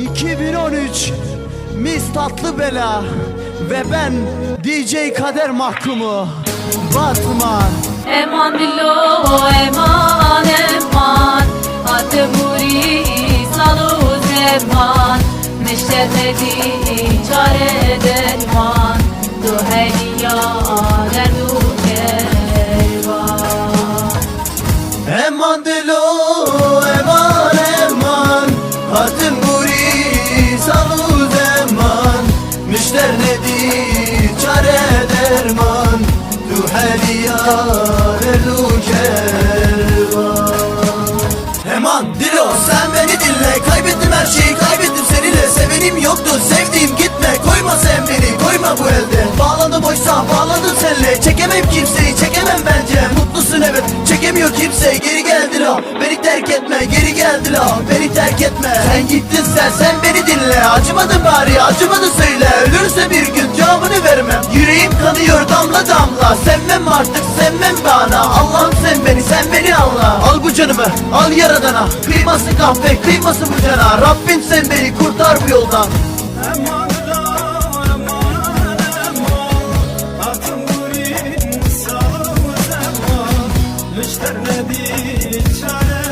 2013 Miss Tatlı Bela Ve ben DJ Kader Mahkumu. Batman. Eman dillo eman eman. Adı buri salu zeman. Neşetedi çare derman kervan Eman dilo sen beni dinle. Kaybettim her şeyi kaybettim seninle. Sevenim yoktu sevdiğim gitme. Koyma sen beni koyma bu elde. Bağlandım oysa bağladım senle. Çekemem kimseyi çekemem bence. Mutlusun evet çekemiyor kimse. Geri geldi la beni terk etme Geri geldi la beni terk etme. Sen gittin sen sen beni dinle. Acımadın bari acımadı söyle. Ölürse bir gün cevabını vermem. Yüreğim kanıyor damla damla. Sevmem artık sevmem bana. Allah'ım sen beni sen beni anla Al bu canımı al yaradana. Kıyması kahve kıyması bu cana. Rabbim sen beni kurtar bu yoldan. Nedir